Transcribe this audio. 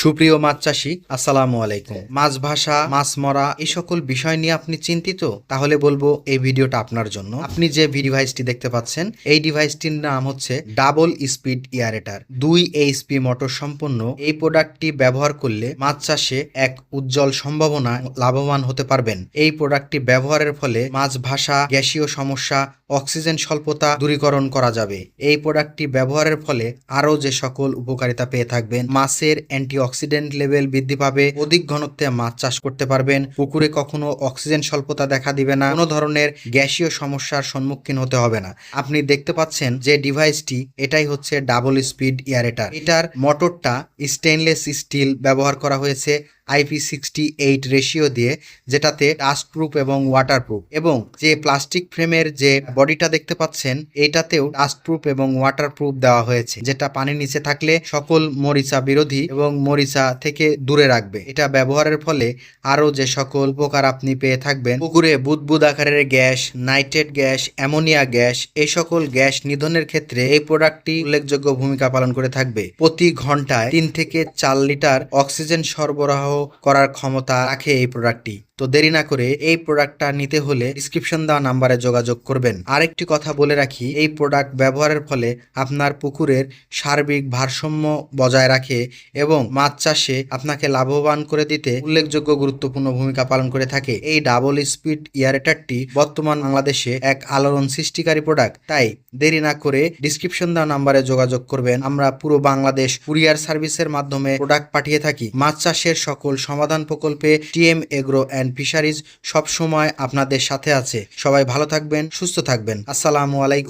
সুপ্রিয় মাছ চাষি, আসসালামু আলাইকুম। মাছ ভাষা, মাছ মরা এই সকল বিষয় নিয়ে আপনি চিন্তিত? তাহলে বলব এই ভিডিওটা আপনার জন্য। আপনি যে ডিভাইসটি দেখতে পাচ্ছেন, এই ডিভাইসটির নাম হচ্ছে ডাবল স্পিড ইয়ারেটার দুই এইচপি মোটর সম্পন্ন এই প্রোডাক্টটি ব্যবহার করলে মাছ চাষে এক উজ্জ্বল সম্ভাবনা লাভবান হতে পারবেন। এই প্রোডাক্টটি ব্যবহারের ফলে মাছ ভাষা, গ্যাসীয় সমস্যা, অক্সিজেন স্বল্পতা দূরীকরণ করা যাবে। এই প্রোডাক্টটি ব্যবহারের ফলে আরও যে সকল উপকারিতা পেয়ে থাকবেন, মাছের অ্যান্টিঅক্সিডেন্ট লেভেল বৃদ্ধি পাবে, অধিক ঘনত্বে মাছ চাষ করতে পারবেন, পুকুরে কখনো অক্সিজেন স্বল্পতা দেখা দিবে না, কোনো ধরনের গ্যাসীয় সমস্যার সম্মুখীন হতে হবে না। আপনি দেখতে পাচ্ছেন যে ডিভাইসটি, এটাই হচ্ছে ডাবল স্পিড ইয়ারেটার এটার মোটরটা স্টেনলেস স্টিল ব্যবহার করা হয়েছে। আইপি সিক্সটি এইট রেশিও দিয়ে, যেটাতে ডাস্ট প্রুফ এবং ওয়াটার প্রুফ এবং যে প্লাস্টিক ফ্রেমের যে বডিটা দেখতে পাচ্ছেন এটাতেও ডাস্ট প্রুফ এবং ওয়াটার প্রুফ দেওয়া হয়েছে। যেটা পানির নিচে থাকলে সকল মরিচা বিরোধী এবং মরিচা থেকে দূরে রাখবে। এটা ব্যবহারের ফলে আরও যে সকল উপকার আপনি পেয়ে থাকবেন, পুকুরে বুদবুদ আকারের gas, nitrate gas, ammonia gas, এই সকল গ্যাস নিধনের ক্ষেত্রে এই প্রোডাক্টটি উল্লেখযোগ্য ভূমিকা পালন করে থাকবে। প্রতি ঘন্টায় তিন থেকে চার লিটার অক্সিজেন সরবরাহ করার ক্ষমতা রাখে এই প্রোডাক্টটি তো দেরি না করে এই প্রোডাক্টটা নিতে হলে ডিসক্রিপশন দেওয়া নাম্বারে যোগাযোগ করবেন। আরেকটি কথা বলে রাখি, এই প্রোডাক্ট ব্যবহারের ফলে আপনার পুকুরের সার্বিক ভারসাম্য বজায় রাখে এবং মাছ চাষে আপনাকে লাভবান করে দিতে উল্লেখযোগ্য গুরুত্বপূর্ণ ভূমিকা পালন করে থাকে। এই ডাবল স্পিড ইয়ারেটারটি বর্তমান বাংলাদেশে এক আলোড়ন সৃষ্টিকারী প্রোডাক্ট তাই দেরি না করে ডিসক্রিপশন দেওয়া নাম্বারে যোগাযোগ করবেন। আমরা পুরো বাংলাদেশ কুরিয়ার সার্ভিসের মাধ্যমে প্রোডাক্ট পাঠিয়ে থাকি। মাছ চাষের সকল সমাধান প্রকল্পে টিএম এগ্রো অ্যান্ড ফিশারিজ সবসময় আপনাদের সাথে আছে। সবাই ভালো থাকবেন সুস্থ থাকবেন। আসসালামু আলাইকুম।